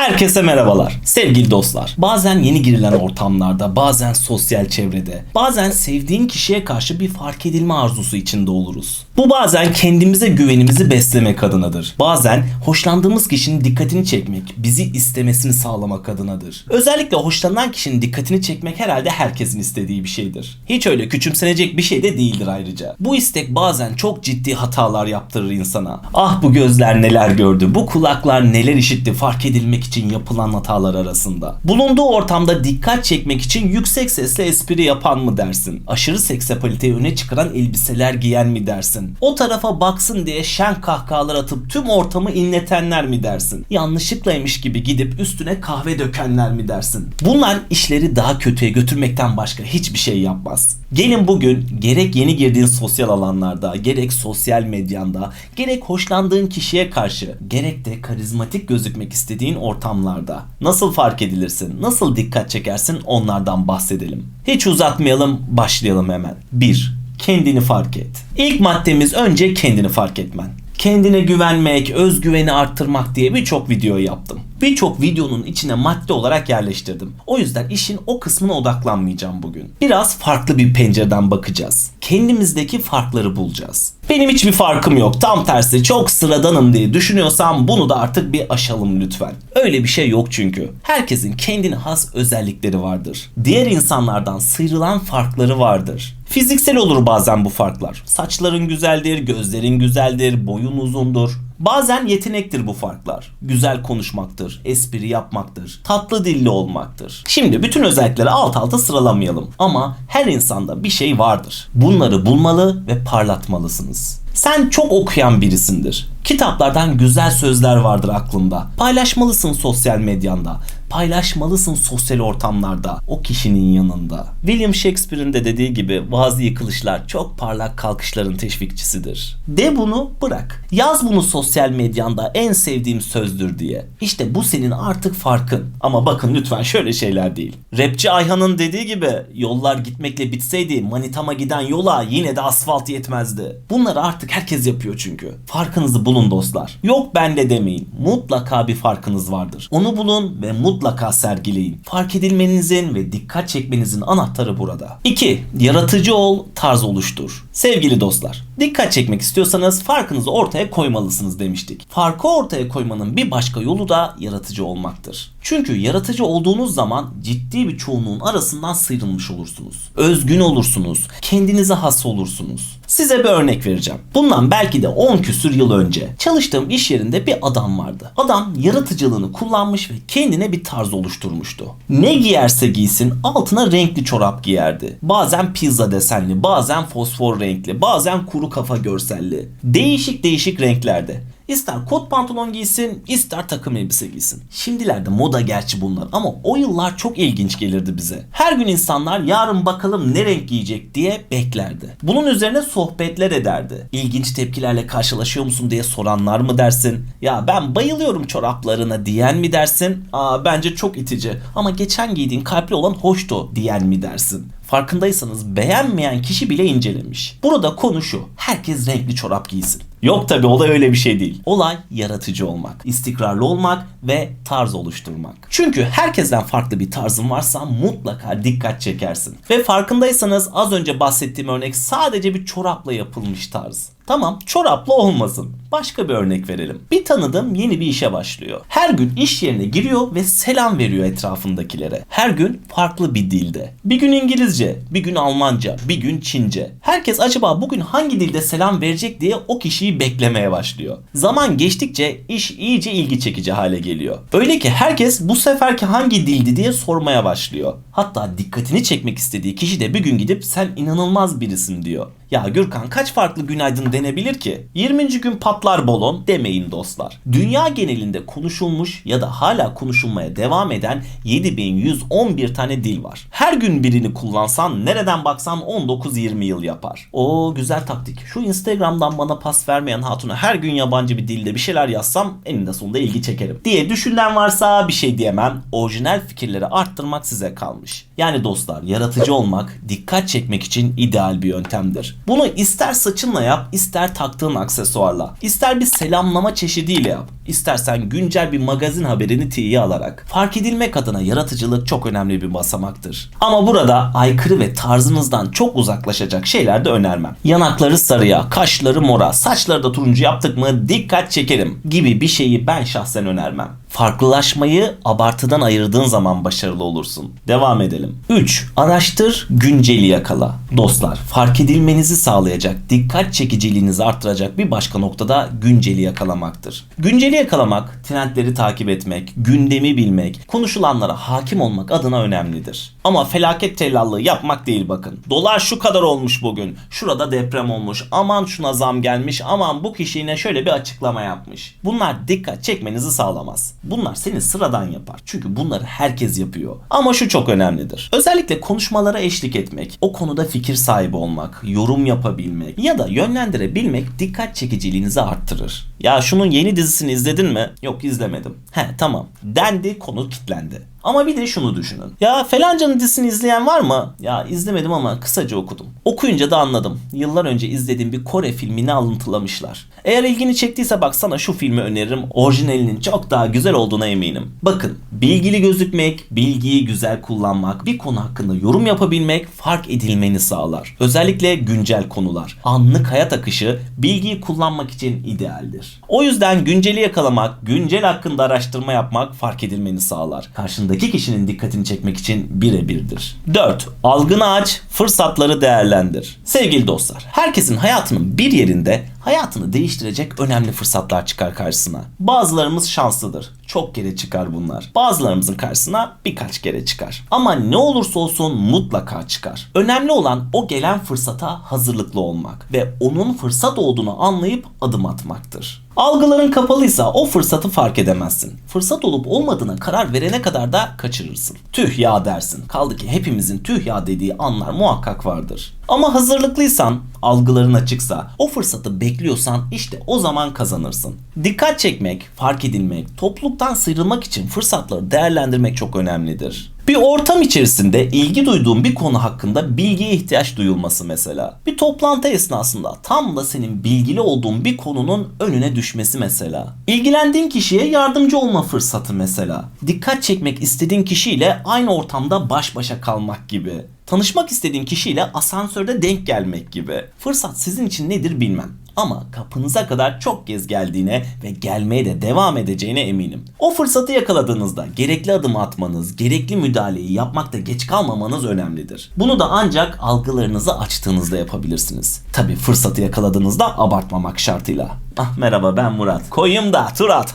Herkese merhabalar. Sevgili dostlar. Bazen yeni girilen ortamlarda, bazen sosyal çevrede, bazen sevdiğin kişiye karşı bir fark edilme arzusu içinde oluruz. Bu bazen kendimize güvenimizi beslemek adınadır. Bazen hoşlandığımız kişinin dikkatini çekmek, bizi istemesini sağlamak adınadır. Özellikle hoşlanan kişinin dikkatini çekmek herhalde herkesin istediği bir şeydir. Hiç öyle küçümsenecek bir şey de değildir ayrıca. Bu istek bazen çok ciddi hatalar yaptırır insana. Ah bu gözler neler gördü, bu kulaklar neler işitti fark edilmek için yapılan hatalar arasında. Bulunduğu ortamda dikkat çekmek için yüksek sesle espri yapan mı dersin? Aşırı seksapaliteyi öne çıkaran elbiseler giyen mi dersin? O tarafa baksın diye şen kahkahalar atıp tüm ortamı inletenler mi dersin? Yanlışlıklaymış gibi gidip üstüne kahve dökenler mi dersin? Bunlar işleri daha kötüye götürmekten başka hiçbir şey yapmaz. Gelin bugün gerek yeni girdiğin sosyal alanlarda, gerek sosyal medyanda, gerek hoşlandığın kişiye karşı, gerek de karizmatik gözükmek istediğin ortamlarda nasıl fark edilirsin, nasıl dikkat çekersin onlardan bahsedelim. Hiç uzatmayalım, başlayalım hemen. 1. Kendini fark et. İlk maddemiz önce kendini fark etmen. Kendine güvenmek, özgüveni arttırmak diye birçok video yaptım. Birçok videonun içine madde olarak yerleştirdim. O yüzden işin o kısmına odaklanmayacağım bugün. Biraz farklı bir pencereden bakacağız. Kendimizdeki farkları bulacağız. Benim hiçbir farkım yok. Tam tersi çok sıradanım diye düşünüyorsam bunu da artık bir aşalım lütfen. Öyle bir şey yok çünkü. Herkesin kendine has özellikleri vardır. Diğer insanlardan sıyrılan farkları vardır. Fiziksel olur bazen bu farklar. Saçların güzeldir, gözlerin güzeldir, boyun uzundur. Bazen yetenektir bu farklar. Güzel konuşmaktır, espri yapmaktır, tatlı dilli olmaktır. Şimdi bütün özellikleri alt alta sıralamayalım ama her insanda bir şey vardır. Bunları bulmalı ve parlatmalısınız. Sen çok okuyan birisindir. Kitaplardan güzel sözler vardır aklında. Paylaşmalısın sosyal medyanda. Paylaşmalısın sosyal ortamlarda. O kişinin yanında. William Shakespeare'in de dediği gibi bazı yıkılışlar çok parlak kalkışların teşvikçisidir. De bunu bırak. Yaz bunu sosyal medyanda en sevdiğim sözdür diye. İşte bu senin artık farkın. Ama bakın lütfen şöyle şeyler değil. Rapçi Ayhan'ın dediği gibi yollar gitmekle bitseydi manitama giden yola yine de asfalt yetmezdi. Bunları artık herkes yapıyor çünkü. Farkınızı bulun dostlar. Yok bende demeyin. Mutlaka bir farkınız vardır. Onu bulun ve mutlaka sergileyin. Fark edilmenizin ve dikkat çekmenizin anahtarı burada. 2. Yaratıcı ol, tarz oluştur. Sevgili dostlar, dikkat çekmek istiyorsanız farkınızı ortaya koymalısınız demiştik. Farkı ortaya koymanın bir başka yolu da yaratıcı olmaktır. Çünkü yaratıcı olduğunuz zaman ciddi bir çoğunluğun arasından sıyrılmış olursunuz. Özgün olursunuz, kendinize has olursunuz. Size bir örnek vereceğim. Bundan belki de 10 küsür yıl önce çalıştığım iş yerinde bir adam vardı. Adam yaratıcılığını kullanmış ve kendine bir tarz oluşturmuştu. Ne giyerse giysin altına renkli çorap giyerdi. Bazen pizza desenli, bazen fosfor renkli, bazen kuru kafa görselli. Değişik değişik renklerde. İster kot pantolon giysin, ister takım elbise giysin. Şimdilerde moda gerçi bunlar ama o yıllar çok ilginç gelirdi bize. Her gün insanlar yarın bakalım ne renk giyecek diye beklerdi. Bunun üzerine sohbetler ederdi. İlginç tepkilerle karşılaşıyor musun diye soranlar mı dersin? Ya ben bayılıyorum çoraplarına diyen mi dersin? Aa bence çok itici ama geçen giydiğin kalpli olan hoştu diyen mi dersin? Farkındaysanız beğenmeyen kişi bile incelemiş. Burada konu şu. Herkes renkli çorap giysin. Yok tabi olay öyle bir şey değil. Olay yaratıcı olmak, istikrarlı olmak ve tarz oluşturmak. Çünkü herkesten farklı bir tarzın varsa mutlaka dikkat çekersin. Ve farkındaysanız az önce bahsettiğim örnek sadece bir çorapla yapılmış tarz. Tamam çorapla olmasın. Başka bir örnek verelim. Bir tanıdığım yeni bir işe başlıyor. Her gün iş yerine giriyor ve selam veriyor etrafındakilere. Her gün farklı bir dilde. Bir gün İngilizce, bir gün Almanca, bir gün Çince. Herkes acaba bugün hangi dilde selam verecek diye o kişiyi beklemeye başlıyor. Zaman geçtikçe iş iyice ilgi çekici hale geliyor. Öyle ki herkes bu seferki hangi dildi diye sormaya başlıyor. Hatta dikkatini çekmek istediği kişi de bir gün gidip sen inanılmaz birisin diyor. Ya Gürkan kaç farklı günaydın denebilir ki? 20. gün patlar balon demeyin dostlar. Dünya genelinde konuşulmuş ya da hala konuşulmaya devam eden 7111 tane dil var. Her gün birini kullansan nereden baksan 19-20 yıl yapar. O güzel taktik. Şu Instagram'dan bana pas vermeyen hatuna her gün yabancı bir dilde bir şeyler yazsam eninde sonunda ilgi çekerim diye düşünen varsa bir şey diyemem. Orijinal fikirleri arttırmak size kalmış. Yani dostlar yaratıcı olmak dikkat çekmek için ideal bir yöntemdir. Bunu ister saçınla yap, ister taktığın aksesuarla, ister bir selamlama çeşidiyle yap, istersen güncel bir magazin haberini tiye alarak. Fark edilmek adına yaratıcılık çok önemli bir basamaktır. Ama burada aykırı ve tarzınızdan çok uzaklaşacak şeyler de önermem. Yanakları sarıya, kaşları mora, saçları da turuncu yaptık mı dikkat çekerim gibi bir şeyi ben şahsen önermem. Farklılaşmayı abartıdan ayırdığın zaman başarılı olursun. Devam edelim. 3. Araştır, günceli yakala. Dostlar, fark edilmenizi sağlayacak, dikkat çekiciliğinizi arttıracak bir başka noktada günceli yakalamaktır. Günceli yakalamak, trendleri takip etmek, gündemi bilmek, konuşulanlara hakim olmak adına önemlidir. Ama felaket tellallığı yapmak değil bakın. Dolar şu kadar olmuş bugün. Şurada deprem olmuş. Aman şuna zam gelmiş. Aman bu kişi yine şöyle bir açıklama yapmış. Bunlar dikkat çekmenizi sağlamaz. Bunlar seni sıradan yapar. Çünkü bunları herkes yapıyor. Ama şu çok önemlidir. Özellikle konuşmalara eşlik etmek, o konuda fikir sahibi olmak, yorum yapabilmek ya da yönlendirebilmek dikkat çekiciliğinizi arttırır. Ya şunun yeni dizisini izledin mi? Yok izlemedim. He tamam. Dendi konu kitlendi. Ama bir de şunu düşünün. Ya falancanın dizisini izleyen var mı? Ya izlemedim ama kısaca okudum. Okuyunca da anladım. Yıllar önce izlediğim bir Kore filmini alıntılamışlar. Eğer ilgini çektiyse baksana şu filmi öneririm. Orijinalinin çok daha güzel olduğuna eminim. Bakın bilgili gözükmek, bilgiyi güzel kullanmak, bir konu hakkında yorum yapabilmek fark edilmeni sağlar. Özellikle güncel konular. Anlık hayat akışı bilgiyi kullanmak için idealdir. O yüzden günceli yakalamak, güncel hakkında araştırma yapmak fark edilmeni sağlar. Karşındaki kişinin dikkatini çekmek için birebirdir. 4. Algını aç, fırsatları değerlendir. Sevgili dostlar, herkesin hayatının bir yerinde hayatını değiştirecek önemli fırsatlar çıkar karşısına. Bazılarımız şanslıdır. Çok kere çıkar bunlar. Bazılarımızın karşısına birkaç kere çıkar. Ama ne olursa olsun mutlaka çıkar. Önemli olan o gelen fırsata hazırlıklı olmak ve onun fırsat olduğunu anlayıp adım atmaktır. Algıların kapalıysa o fırsatı fark edemezsin. Fırsat olup olmadığına karar verene kadar da kaçırırsın. Tüh ya dersin. Kaldı ki hepimizin tüh ya dediği anlar muhakkak vardır. Ama hazırlıklıysan, algıların açıksa, o fırsatı bekliyorsan işte o zaman kazanırsın. Dikkat çekmek, fark edilmek, topluluktan sıyrılmak için fırsatları değerlendirmek çok önemlidir. Bir ortam içerisinde ilgi duyduğun bir konu hakkında bilgiye ihtiyaç duyulması mesela. Bir toplantı esnasında tam da senin bilgili olduğun bir konunun önüne düşmesi mesela. İlgilendiğin kişiye yardımcı olma fırsatı mesela. Dikkat çekmek istediğin kişiyle aynı ortamda baş başa kalmak gibi. Tanışmak istediğin kişiyle asansörde denk gelmek gibi. Fırsat sizin için nedir bilmem. Ama kapınıza kadar çok kez geldiğine ve gelmeye de devam edeceğine eminim. O fırsatı yakaladığınızda gerekli adımı atmanız, gerekli müdahaleyi yapmakta geç kalmamanız önemlidir. Bunu da ancak algılarınızı açtığınızda yapabilirsiniz. Tabi fırsatı yakaladığınızda abartmamak şartıyla. Ah merhaba ben Murat. Koyayım da Turat.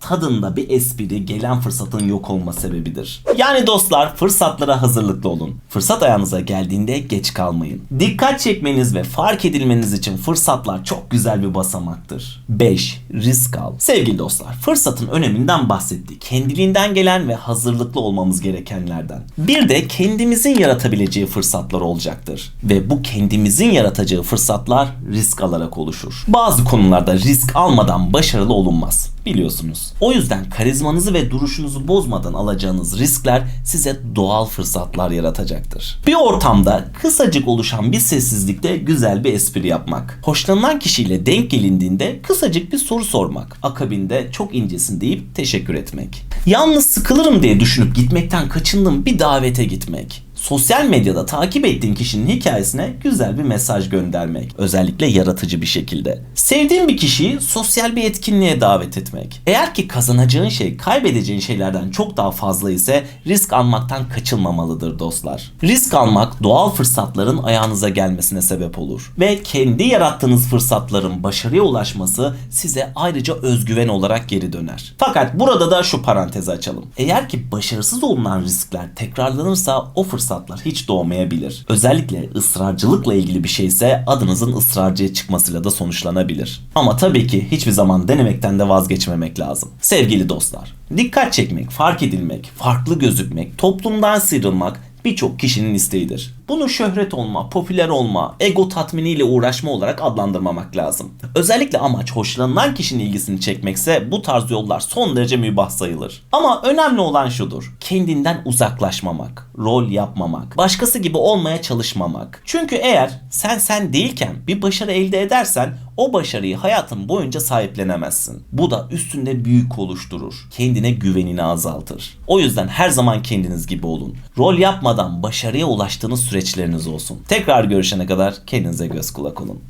Tadında bir espri gelen fırsatın yok olma sebebidir. Yani dostlar fırsatlara hazırlıklı olun. Fırsat ayağınıza geldiğinde geç kalmayın. Dikkat çekmeniz ve fark edilmeniz için fırsatlar çok güzel bir basamaktır. 5. Risk al. Sevgili dostlar fırsatın öneminden bahsettik. Kendiliğinden gelen ve hazırlıklı olmamız gerekenlerden. Bir de kendimizin yaratabileceği fırsatlar olacaktır. Ve bu kendimizin yaratacağı fırsatlar risk alarak oluşur. Bazı konularda risk almadan başarılı olunmaz biliyorsunuz. O yüzden karizmanızı ve duruşunuzu bozmadan alacağınız riskler size doğal fırsatlar yaratacaktır. Bir ortamda kısacık oluşan bir sessizlikte güzel bir espri yapmak. Hoşlanılan kişiyle denk gelindiğinde kısacık bir soru sormak. Akabinde çok incesin deyip teşekkür etmek. Yalnız sıkılırım diye düşünüp gitmekten kaçındığım bir davete gitmek sosyal medyada takip ettiğin kişinin hikayesine güzel bir mesaj göndermek. Özellikle yaratıcı bir şekilde. Sevdiğin bir kişiyi sosyal bir etkinliğe davet etmek. Eğer ki kazanacağın şey kaybedeceğin şeylerden çok daha fazla ise risk almaktan kaçılmamalıdır dostlar. Risk almak doğal fırsatların ayağınıza gelmesine sebep olur. Ve kendi yarattığınız fırsatların başarıya ulaşması size ayrıca özgüven olarak geri döner. Fakat burada da şu parantezi açalım. Eğer ki başarısız olunan riskler tekrarlanırsa o fırsat fırsatlar hiç doğmayabilir. Özellikle ısrarcılıkla ilgili bir şeyse adınızın ısrarcıya çıkmasıyla da sonuçlanabilir. Ama tabii ki hiçbir zaman denemekten de vazgeçmemek lazım. Sevgili dostlar, dikkat çekmek, fark edilmek, farklı gözükmek, toplumdan sıyrılmak birçok kişinin isteğidir. Bu Bunu şöhret olma, popüler olma, ego tatminiyle uğraşma olarak adlandırmamak lazım. Özellikle amaç hoşlanılan kişinin ilgisini çekmekse bu tarz yollar son derece mübah sayılır. Ama önemli olan şudur. Kendinden uzaklaşmamak, rol yapmamak, başkası gibi olmaya çalışmamak. Çünkü eğer sen sen değilken bir başarı elde edersen o başarıyı hayatın boyunca sahiplenemezsin. Bu da üstünde büyük oluşturur. Kendine güvenini azaltır. O yüzden her zaman kendiniz gibi olun. Rol yapmadan başarıya ulaştığınız süreçleriniz olsun. Tekrar görüşene kadar kendinize göz kulak olun.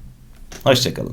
Hoşçakalın.